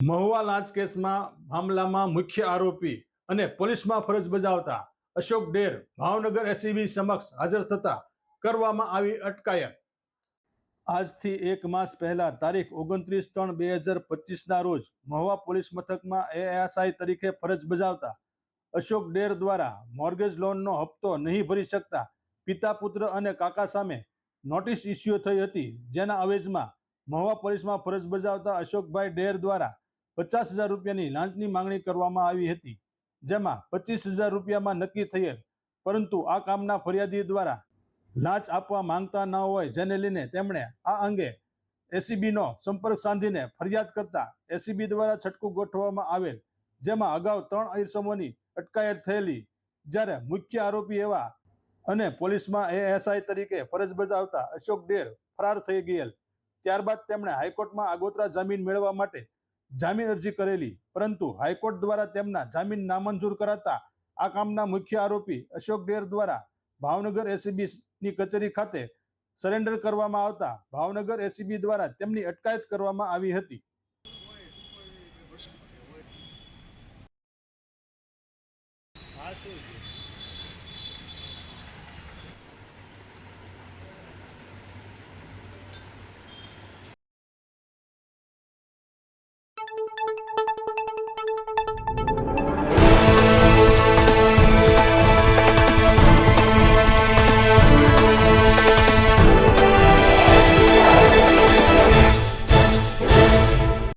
મહુવા લાંચ કેસમાં મામલામાં મુખ્ય આરોપી અને પોલીસમાં ફરજ બજાવતા અશોક ડેર ભાવનગર એસીબી સમક્ષ હાજર થતા કરવામાં આવી અટકાયત. આજથી એક માસ પહેલા તારીખ ઓગણત્રીસ ત્રણ બે હજાર પચીસના રોજ મહુવા પોલીસ મથકમાં એએસઆઈ તરીકે ફરજ બજાવતા અશોક ડેર દ્વારા મોર્ગેજ લોનનો હપ્તો નહીં ભરી શકતા પિતા, પુત્ર અને કાકા સામે નોટિસ ઇસ્યુ થઈ હતી. જેના અવેજમાં મહુવા પોલીસમાં ફરજ બજાવતા અશોકભાઈ ડેર દ્વારા પચાસ હજાર રૂપિયાની લાંચની માંગણી કરવામાં આવી હતી, જેમાં પચીસ હજાર રૂપિયામાં નક્કી થયેલ, પરંતુ આ કામના ફરિયાદી દ્વારા લાંચ આપવા માંગતા ન હોય જેને લઈને તેમણે આ અંગે એસીબીનો સંપર્ક સાધીને ફરિયાદ કરતા એસીબી દ્વારા છટકું ગોઠવવામાં આવેલ, જેમાં અગાઉ ત્રણ ઇસમોની અટકાયત થયેલી, જ્યારે મુખ્ય આરોપી એવા અને પોલીસમાં એએસઆઈ તરીકે ફરજ બજાવતા અશોક ડેર ફરાર થઈ ગયેલ. ત્યારબાદ તેમણે હાઈકોર્ટમાં આગોતરા જામીન મેળવવા માટે જામીન અરજી કરેલી. પરંતુ હાઈકોર્ટ દ્વારા તેમના જામીન નામંજૂર કરાતા આ કામના મુખ્ય આરોપી અશોક ડેર દ્વારા ભાવનગર એસીબીની કચેરી ખાતે સરેન્ડર કરવામાં આવતા ભાવનગર એસીબી દ્વારા તેમની અટકાયત કરવામાં આવી હતી. આ શું? Thank you.